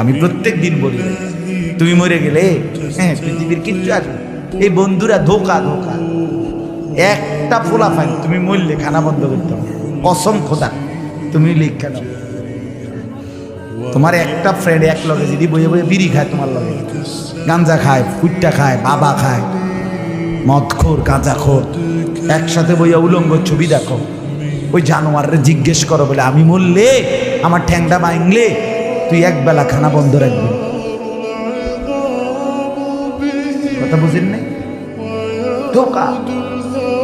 আমি প্রত্যেক দিন বলি, তুমি মরে গেলে হ্যাঁ পৃথিবীর কিচ্ছু আসবে এই বন্ধুরা ধোকা ধোকা। একটা ফোলা ফাইন তুমি মরলে, খানা বন্ধ করতে কসম খোদা তুমি লিখে দাও। তোমার একটা ফ্রেন্ড এক লগে যদি বইয়ে বইয়ে বিড়ি খায় তোমার লগে, গাঞ্জা খায়, ফুটটা খায়, বাবা খায়, মদখোর, গাঁজাখোর, একসাথে বইয়া উলঙ্গ ছবি দেখো। ওই জানোয়ারে জিজ্ঞেস করো বলে, আমি মরলে? আমার ঠ্যাংটা ভাঙলে তুই এক বেলা খানা বন্ধ রাখবি। কথা বুঝেন নাই? ধোকা।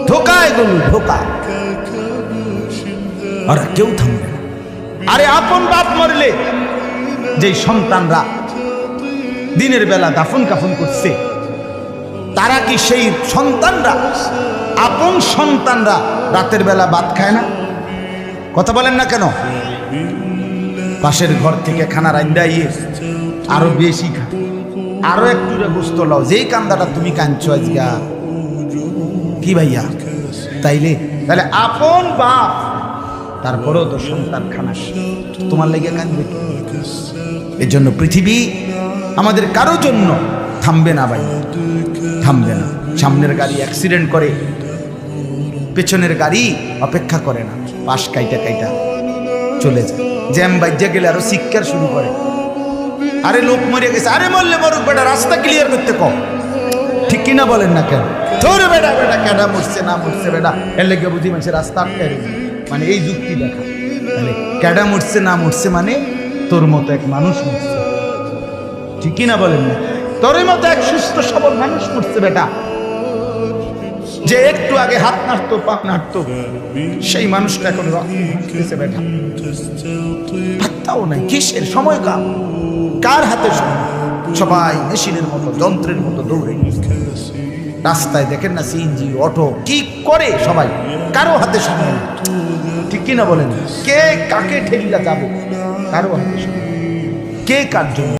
ধোকা এগুলো, ধোকা। আর কেউ থামবে আরে আপন বাপ মরলে যে সন্তানরা দিনের বেলা দাফন কাফন করছে, তারা কি সেই সন্তানরা, আপন সন্তানরা রাতের বেলা ভাত খায় না? কথা বলেন না কেন? পাশের ঘর থেকে খানা রান্দা ইয়ে আরও বেশি খা। আরও একটু গোস্ত লাও। যেই কান্দাটা তুমি কাঁদছো আজকা। কি ভাইয়া? তাইলে? তাহলে আপন বাপ, তারপরেও তো সন্তান খানা তোমার লেগে কাঁদবে এর জন্য পৃথিবী আমাদের কারও জন্য থামবে না ভাই। থামবে না। সামনের গাড়ি অ্যাক্সিডেন্ট করে, পেছনের গাড়ি অপেক্ষা করে না। পাশ কাইটা কাইটা। চলে যায়। জ্যাম বাজ্যা গেলে আরও শিক্ষার শুরু করে। আরে লোক মরে গেছে। আরে মরলে মরুক বেটা, রাস্তা ক্লিয়ার করতে কম। ঠিক কিনা বলেন না কেন? তোর বেটা বেটা, কেডা মরছে, না মরছে বেটা? এর লেগে বুঝি মানুষের রাস্তা মানে এই যুক্তি দেখা। কেডা মরছে, না মরছে মানে তোর মতো এক মানুষ মরছে। ঠিক বলেন না? তোর মতো এক সুস্থ, সবল মানুষ মরছে বেটা। যে একটু আগে হাত নাড়তো, পা নাড়তো, সেই মানুষটা এখন পাত্তাও নাই, কিসের সময় কাম কার হাতে সবাই মেশিনের মতো, যন্ত্রের মতো দৌড়ে। রাস্তায় দেখেন না সিএনজি অটো কি করে সবাই? কারও হাতে সময়। ঠিক কিনা বলেন? কে কাকে ঠেলিলা যাবে? কারও হাতে সময় কে কার জন্য?